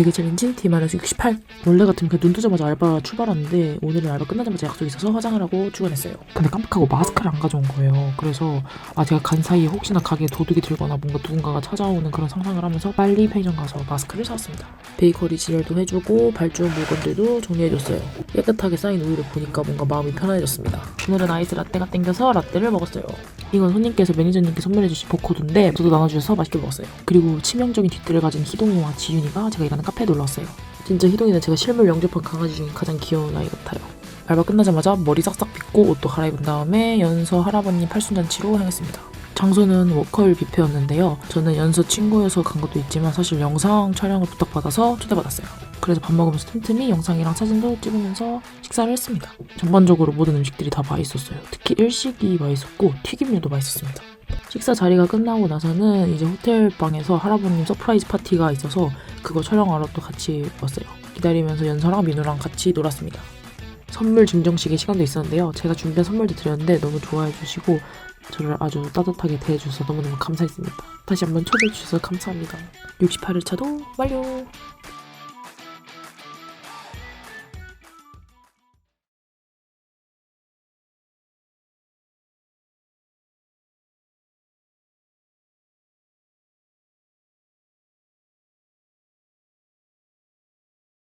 베개 챌린지? D-68 원래 같으면 눈 뜨자마자 알바 출발하는데 오늘은 알바 끝나자마자 약속이 있어서 화장을 하고 출근했어요. 근데 깜빡하고 마스크를 안 가져온 거예요. 그래서 아 제가 간 사이에 혹시나 가게에 도둑이 들거나 뭔가 누군가가 찾아오는 그런 상상을 하면서 빨리 편의점 가서 마스크를 샀습니다. 베이커리 진열도 해주고 발주한 물건들도 정리해줬어요 깨끗하게 쌓인 우유를 보니까 뭔가 마음이 편안해졌습니다 오늘은 아이스 라떼가 땡겨서 라떼를 먹었어요 이건 손님께서 매니저님께 선물해주신 보코드인데 저도 나눠주셔서 맛있게 먹었어요. 그리고 치명적인 뒷뜰을 가진 희동이와 지윤이가 제가 일하는 카페에 놀러 왔어요. 진짜 희동이는 제가 실물 영접한 강아지 중에 가장 귀여운 아이 같아요. 알바 끝나자마자 머리 싹싹 빗고 옷도 갈아입은 다음에 연서 할아버님 팔순잔치로 향했습니다. 장소는 워커힐 뷔페였는데요. 저는 연서 친구여서 간 것도 있지만 사실 영상 촬영을 부탁받아서 초대받았어요. 그래서 밥 먹으면서 틈틈이 영상이랑 사진도 찍으면서 식사를 했습니다. 전반적으로 모든 음식들이 다 맛있었어요. 특히 일식이 맛있었고 튀김류도 맛있었습니다. 식사 자리가 끝나고 나서는 이제 호텔 방에서 할아버님 서프라이즈 파티가 있어서 그거 촬영하러 또 같이 왔어요. 기다리면서 연서랑 민우랑 같이 놀았습니다. 선물 증정식의 시간도 있었는데요. 제가 준비한 선물도 드렸는데 너무 좋아해 주시고 저를 아주 따뜻하게 대해주셔서 너무너무 감사했습니다. 다시 한번 초대해 주셔서 감사합니다. 68일 차도 완료!